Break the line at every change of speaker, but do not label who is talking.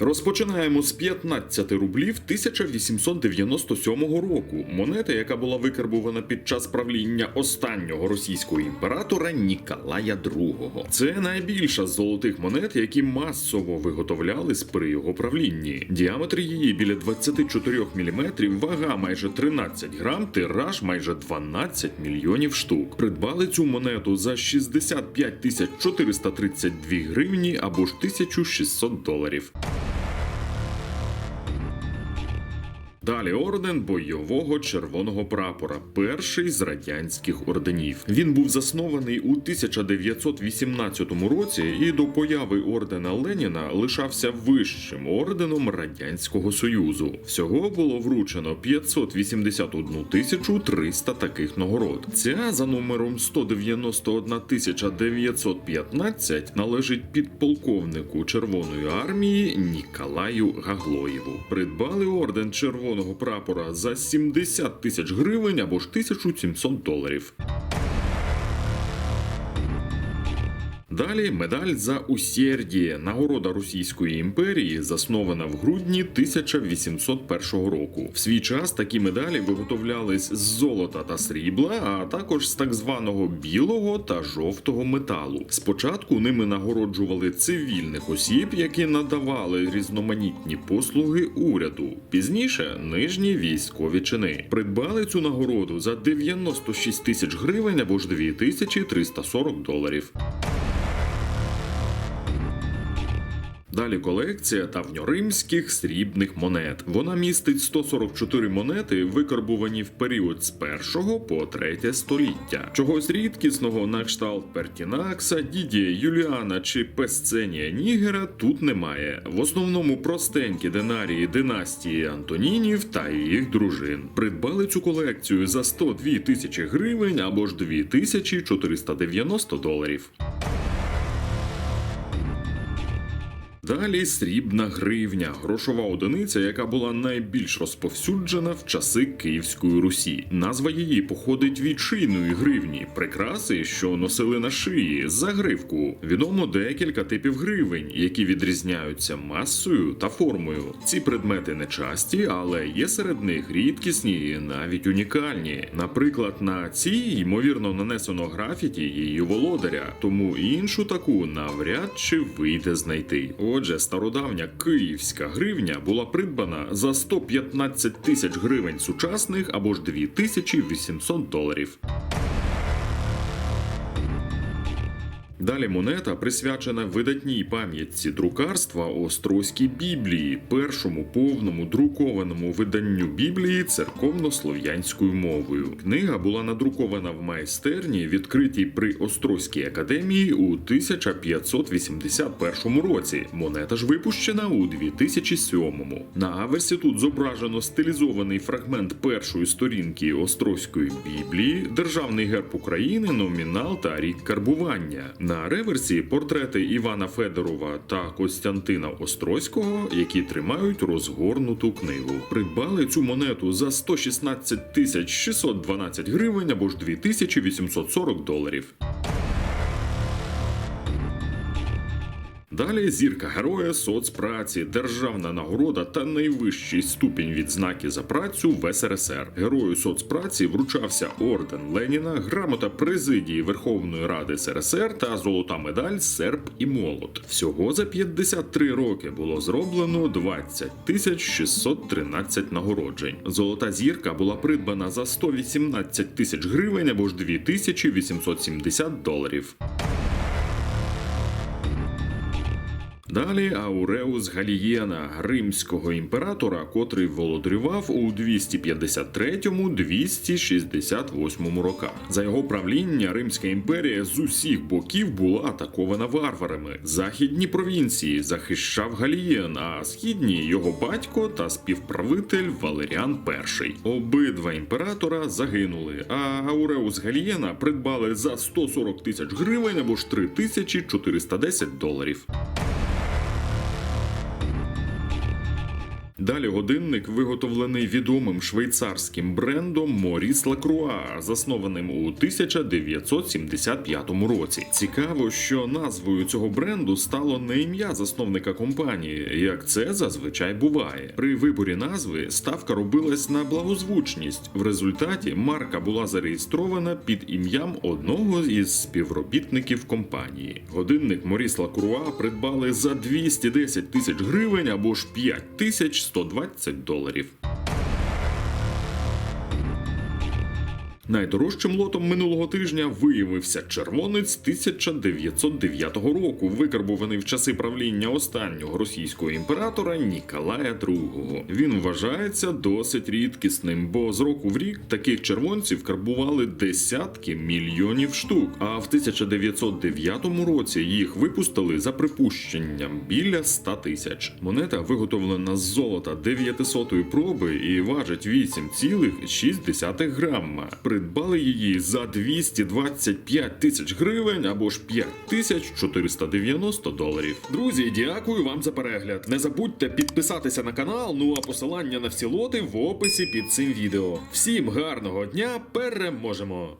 Розпочинаємо з 15 рублів 1897 року. Монета, яка була викарбувана під час правління останнього російського імператора Ніколая II. Це найбільша з золотих монет, які масово виготовлялись при його правлінні. Діаметр її біля 24 мм, вага майже 13 грам, тираж майже 12 мільйонів штук. Придбали цю монету за 65 тисяч 432 гривні або ж 1600 доларів. Далі орден бойового червоного прапора, перший з радянських орденів. Він був заснований у 1918 році і до появи ордена Леніна лишався вищим орденом радянського союзу. Всього було вручено 581 тисячу 300 таких нагород. Ця за номером 191 тисяча 915 належить підполковнику Червоної армії Ніколаю Гаглоєву. Придбали орден червоного прапора за 70 тисяч гривень або ж 1700 доларів. Далі медаль за усердіє, нагорода Російської імперії, заснована в грудні 1801 року. В свій час такі медалі виготовлялись з золота та срібла, а також з так званого білого та жовтого металу. Спочатку ними нагороджували цивільних осіб, які надавали різноманітні послуги уряду. Пізніше нижні військові чини придбали цю нагороду за 96 тисяч гривень або ж 2340 доларів. Далі колекція давньоримських срібних монет. Вона містить 144 монети, викарбувані в період з 1 по 3 століття. Чогось рідкісного на кшталт Пертінакса, Дідія Юліана чи Песценія Нігера тут немає. В основному простенькі динарії династії Антонінів та їх дружин. Придбали цю колекцію за 102 тисячі гривень або ж 2490 доларів. Далі срібна гривня, грошова одиниця, яка була найбільш розповсюджена в часи Київської Русі. Назва її походить від шийної гривні, прикраси, що носили на шиї, загривку. Відомо декілька типів гривень, які відрізняються масою та формою. Ці предмети не часті, але є серед них рідкісні і навіть унікальні. Наприклад, на цій ймовірно нанесено графіті її володаря, тому іншу таку навряд чи вийде знайти. Отже, стародавня київська гривня була придбана за 115 тисяч гривень сучасних або ж 2800 доларів. Далі монета присвячена видатній пам'ятці друкарства Острозькій Біблії, першому повному друкованому виданню Біблії церковно-слов'янською мовою. Книга була надрукована в майстерні, відкритій при Острозькій академії у 1581 році. Монета ж випущена у 2007. На аверсі тут зображено стилізований фрагмент першої сторінки Острозької Біблії, державний герб України, номінал та рік карбування. На реверсі портрети Івана Федорова та Костянтина Острозького, які тримають розгорнуту книгу. Придбали цю монету за 116 тисяч 612 гривень або ж 2840 доларів. Далі зірка героя соцпраці, державна нагорода та найвищий ступінь відзнаки за працю в СРСР. Герою соцпраці вручався орден Леніна, грамота президії Верховної Ради СРСР та золота медаль Серп і Молот. Всього за 53 роки було зроблено 20 тисяч 613 нагороджень. Золота зірка була придбана за 118 тисяч гривень або ж 2870 доларів. Далі Ауреус Галієна, римського імператора, котрий володарював у 253-268 роках. За його правління Римська імперія з усіх боків була атакована варварами. Західні провінції захищав Галієн, а східні його батько та співправитель Валеріан І. Обидва імператора загинули, а Ауреус Галієна придбали за 140 тисяч гривень або ж 3410 доларів. Далі годинник виготовлений відомим швейцарським брендом Моріс Лакруа, заснованим у 1975 році. Цікаво, що назвою цього бренду стало не ім'я засновника компанії, як це зазвичай буває. При виборі назви ставка робилась на благозвучність. В результаті марка була зареєстрована під ім'ям одного із співробітників компанії. Годинник Моріс Лакруа придбали за 210 тисяч гривень або ж 5120 доларів. Найдорожчим лотом минулого тижня виявився червонець 1909 року, викарбуваний в часи правління останнього російського імператора Ніколая II. Він вважається досить рідкісним, бо з року в рік таких червонців карбували десятки мільйонів штук. А в 1909 році їх випустили за припущенням біля 100 тисяч. Монета виготовлена з золота 900 проби і важить 8,6 грамма. Придбали її за 225 тисяч гривень або ж 5490 доларів. Друзі, дякую вам за перегляд. Не забудьте підписатися на канал. Ну а посилання на всі лоти в описі під цим відео. Всім гарного дня, переможемо!